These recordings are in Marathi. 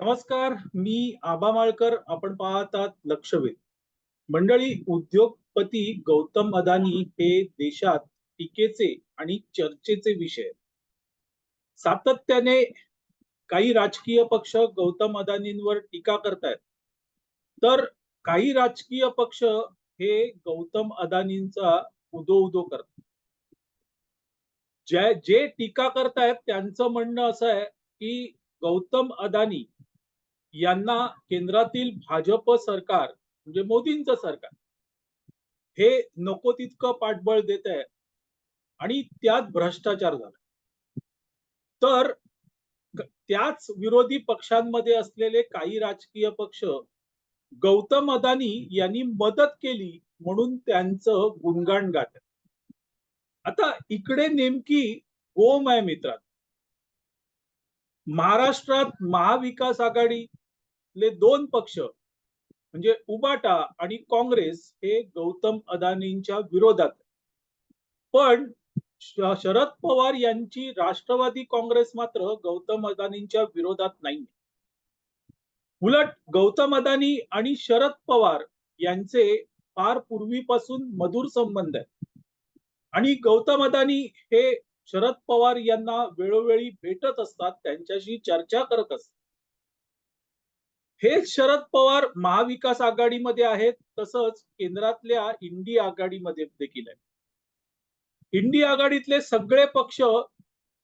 नमस्कार मी आबा माळकर. आपण पाहतात लक्षवेध. मंडळी उद्योगपती गौतम अदानी हे देशात टीकेचे आणि चर्चेचे विषय सातत्याने काही राजकीय पक्ष गौतम अदानींवर टीका करतायत. तर काही राजकीय पक्ष हे गौतम अदानींचा उदो उदो करतात. जे जे टीका करतायत त्यांचं म्हणणं असं आहे की गौतम अदानी यांना केंद्रातील भाजप सरकार म्हणजे मोदींचं सरकार हे नको तितकं पाठबळ देत आहे. आणि त्यात भ्रष्टाचार झाला. तर त्याच विरोधी पक्षांमध्ये असलेले काही राजकीय पक्ष गौतम अदानी यांनी मदत केली म्हणून त्यांचं गुणगाण गात आता इकडे नेमकी गोम आहे मित्रात महाराष्ट्रात महाविकास आघाडी ले दोन पक्ष म्हणजे उबाटा आणि काँग्रेस हे गौतम अदानींच्या विरोधात. पण शरद पवार यांची राष्ट्रवादी काँग्रेस मात्र गौतम अदानींच्या विरोधात नाही उलट गौतम अदानी आणि शरद पवार यांचे फार पूर्वीपासून मधुर संबंध आहेत. आणि गौतम अदानी हे शरद पवार यांना वेळोवेळी भेटत असतात त्यांच्याशी चर्चा करत असतात. हेच शरद पवार महाविकास आघाडीमध्ये आहेत तसंच केंद्रातल्या इंडी आघाडीमध्ये देखील आहेत. इंडी आघाडीतले सगळे पक्ष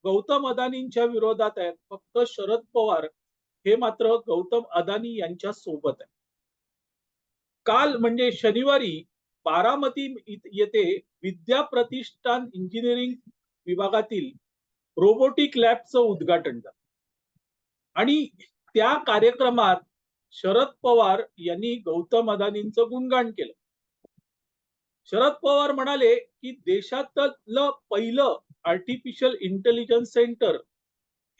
गौतम अदानींच्या विरोधात आहेत. फक्त शरद पवार हे मात्र गौतम अदानी यांच्या सोबत आहे काल म्हणजे शनिवारी बारामती येथे विद्या प्रतिष्ठान इंजिनिअरिंग विभागातील रोबोटिक लॅबचं उद्घाटन झालं. आणि त्या कार्यक्रमात शरद पवार यांनी गौतम अदानींचं गुणगान केलं. शरद पवार म्हणाले की देशातलं पहिलं आर्टिफिशियल इंटेलिजन्स सेंटर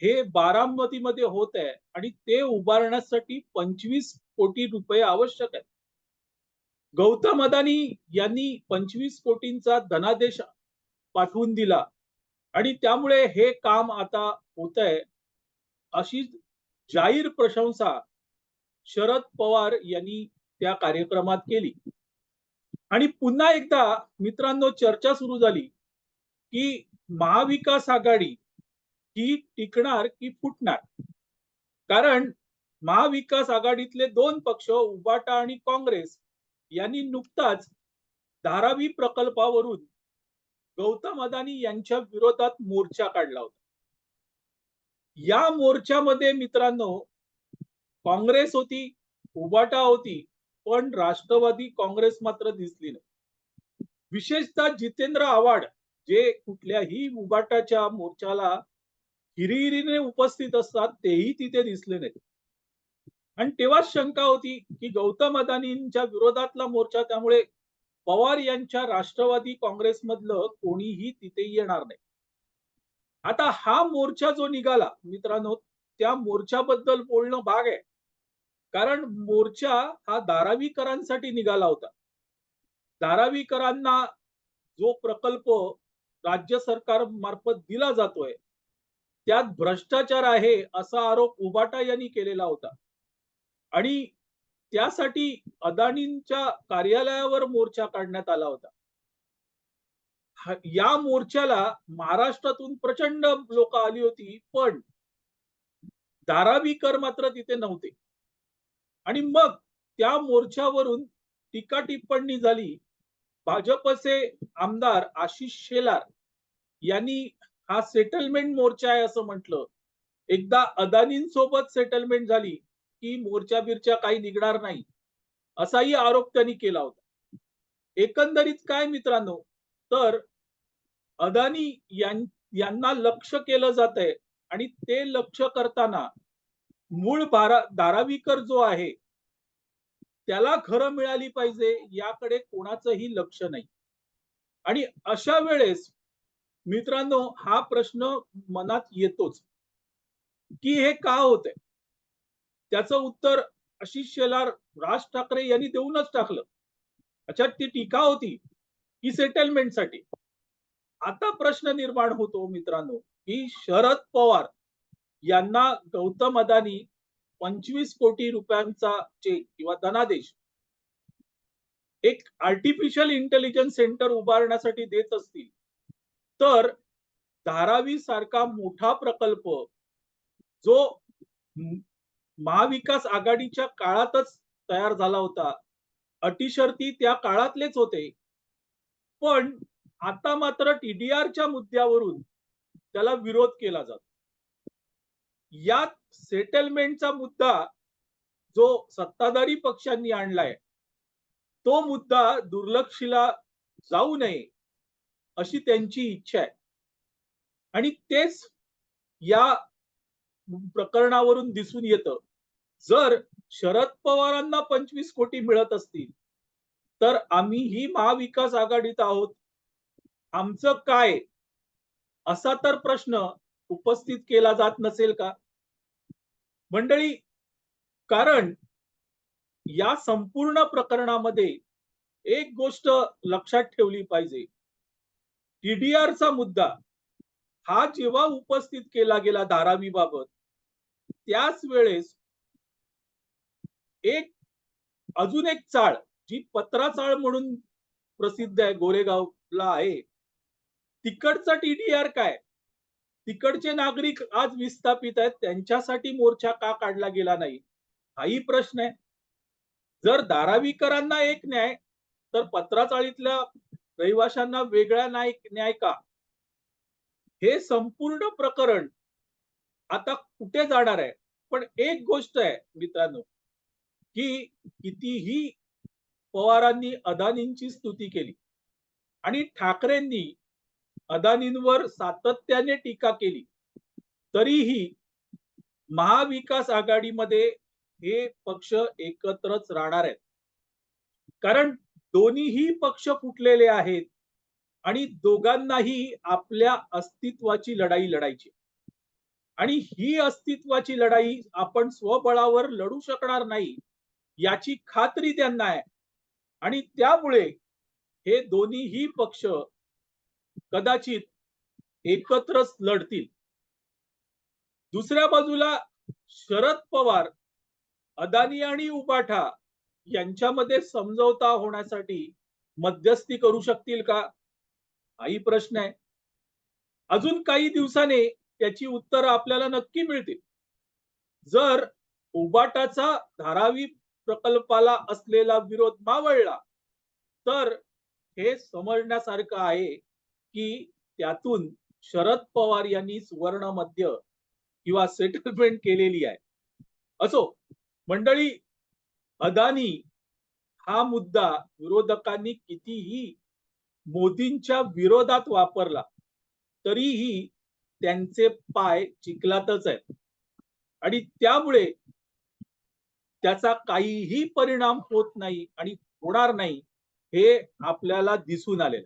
हे बारामतीमध्ये होत आहे आणि ते उभारण्यासाठी पंचवीस कोटी रुपये आवश्यक आहेत. गौतम अदानी यांनी पंचवीस कोटींचा धनादेश पाठवून दिला आणि त्यामुळे हे काम आता होत आहे. अशी जाहीर प्रशंसा शरद पवार यांनी त्या कार्यक्रमात केली. आणि पुन्हा एकदा मित्रांनो चर्चा सुरू झाली की महाविकास आघाडी ही टिकणार की फुटणार? कारण महाविकास आघाडीतले दोन पक्ष उबाटा आणि काँग्रेस यांनी नुकताच धारावी प्रकल्पावरून गौतम अदानी यांच्या विरोधात मोर्चा काढला होता. या मोर्चामध्ये मित्रांनो काँग्रेस होती उबाटा होती पण राष्ट्रवादी काँग्रेस मात्र दिसली नाही. विशेषतः जितेंद्र आव्हाड जे कुठल्याही उबाटाच्या मोर्चाला हिरिहिरीने उपस्थित असतात तेही तिथे दिसले नाहीत. आणि तेव्हाच शंका होती की गौतम अदानींच्या विरोधातला मोर्चा त्यामुळे पवार यांच्या राष्ट्रवादी काँग्रेसमधलं कोणीही तिथे येणार नाही. आता हा मोर्चा जो निघाला मित्रांनो त्या मोर्चाबद्दल बोलणं भाग आहे. कारण मोर्चा हा धारावीकरांसाठी निघाला होता. धारावीकरांना जो प्रकल्प राज्य सरकार मार्फत दिला जातोय त्यात भ्रष्टाचार आहे असा आरोप उबाटा यांनी केलेला होता. आणि त्यासाठी अदानींच्या कार्यालयावर मोर्चा काढण्यात आला होता. या मोर्चाला महाराष्ट्रातून प्रचंड लोक आली होती पण धारावीकर मात्र तिथे नव्हते. आणि मग त्या मोर्चावरून टीका टिप्पणी झाली. भाजपचे आमदार आशिष शेलार यांनी हा सेटलमेंट मोर्चा आहे असं म्हटलं. एकदा अदानींसोबत सेटलमेंट झाली की मोर्चा बिरच्या काही निघणार नाही. असाही आरोप त्यांनी केला होता. एकंदरीत काय मित्रांनो? तर अदानी यांना लक्ष केलं जात आहे आणि ते लक्ष करताना मूळ बारा दारावीकर जो आहे त्याला खरं मिळाली पाहिजे याकडे कोणाचंही लक्ष नाही. आणि अशा वेळेस मित्रांनो हा प्रश्न मनात येतोच. की हे का होतंय? त्याचं उत्तर आशिष शेलार राज ठाकरे यांनी देऊनच टाकलं. अच्छा ती टीका होती की सेटलमेंटसाठी आता प्रश्न निर्माण होतो मित्रांनो की शरद पवार यांना गौतम अदानी पंचवीस कोटी रुपयांचा चेक किंवा धनादेश एक आर्टिफिशियल इंटेलिजन्स सेंटर उभारण्यासाठी देत असतील. तर धारावी सारखा मोठा प्रकल्प जो महाविकास आघाडीच्या काळातच तयार झाला होता. अटीशर्ती त्या काळातलेच होते. पण आता मात्र टीडीआरच्या मुद्द्यावरून त्याला विरोध केला जातो. यात सेटलमेंटचा मुद्दा जो सत्ताधारी पक्षांनी आणलाय तो मुद्दा दुर्लक्षीला जाऊ नये अशी त्यांची इच्छा आहे. आणि तेच या प्रकरणावरून दिसून येतं. जर शरद पवारांना पंचवीस कोटी मिळत असतील तर आम्ही ही महाविकास आघाडीत आहोत. आमचं काय? असा तर प्रश्न उपस्थित केला जात नसेल का? मंडळी कारण या संपूर्ण प्रकरणामध्ये एक गोष्ट लक्षात ठेवली पाहिजे. टीडीआरचा मुद्दा हा जेव्हा उपस्थित केला गेला धारावी बाबत त्याच वेळेस एक अजून एक चाळ जी पत्रा चाळ म्हणून प्रसिद्ध आहे गोरेगावला आहे. तिकडचा टीडीआर काय? तिकडचे नागरिक आज विस्थापित आहेत त्यांच्यासाठी मोर्चा का काढला गेला नाही? हाही प्रश्न आहे. जर धारावीकरांना एक न्याय तर पत्राचाळीतल्या रहिवाशांना वेगळा न्याय न्याय का? हे संपूर्ण प्रकरण आता कुठे जाणार आहे? पण एक गोष्ट आहे मित्रांनो की कितीही पवारांनी अदानींची स्तुती केली आणि ठाकरेंनी अदानींवर सातत्याने टीका केली. तरीही महाविकास आघाडीमध्ये हे पक्ष एकत्रच राहणार आहेत. कारण दोन्हीही पक्ष फुटलेले आहेत आणि दोघांनाही आपल्या अस्तित्वाची लढाई लढायची आणि ही अस्तित्वाची लढाई आपण स्वबळावर लढू शकणार नाही याची खात्री त्यांना आहे. आणि त्यामुळे हे दोन्हीही पक्ष कदाचित एकत्रच लढतील. दुसऱ्या बाजूला शरद पवार अदानी आणि उबाठा यांच्यामध्ये समजवता होण्यासाठी मध्यस्थी करू शकतील का? हाही प्रश्न आहे. अजून काही दिवसाने त्याची उत्तरं आपल्याला नक्की मिळतील. जर उबाटाचा धारावी प्रकल्पाला असलेला विरोध मावळला तर हे समजण्यासारखं आहे की त्यातून शरद पवार यांनी सुवर्ण मध्य किंवा सेटलमेंट केलेली आहे. असो मंडळी अदानी हा मुद्दा विरोधकांनी कितीही मोदींच्या विरोधात वापरला तरीही त्यांचे पाय चिखलातच आहेत. आणि त्यामुळे त्याचा काहीही परिणाम होत नाही आणि होणार नाही हे आपल्याला दिसून आलेलं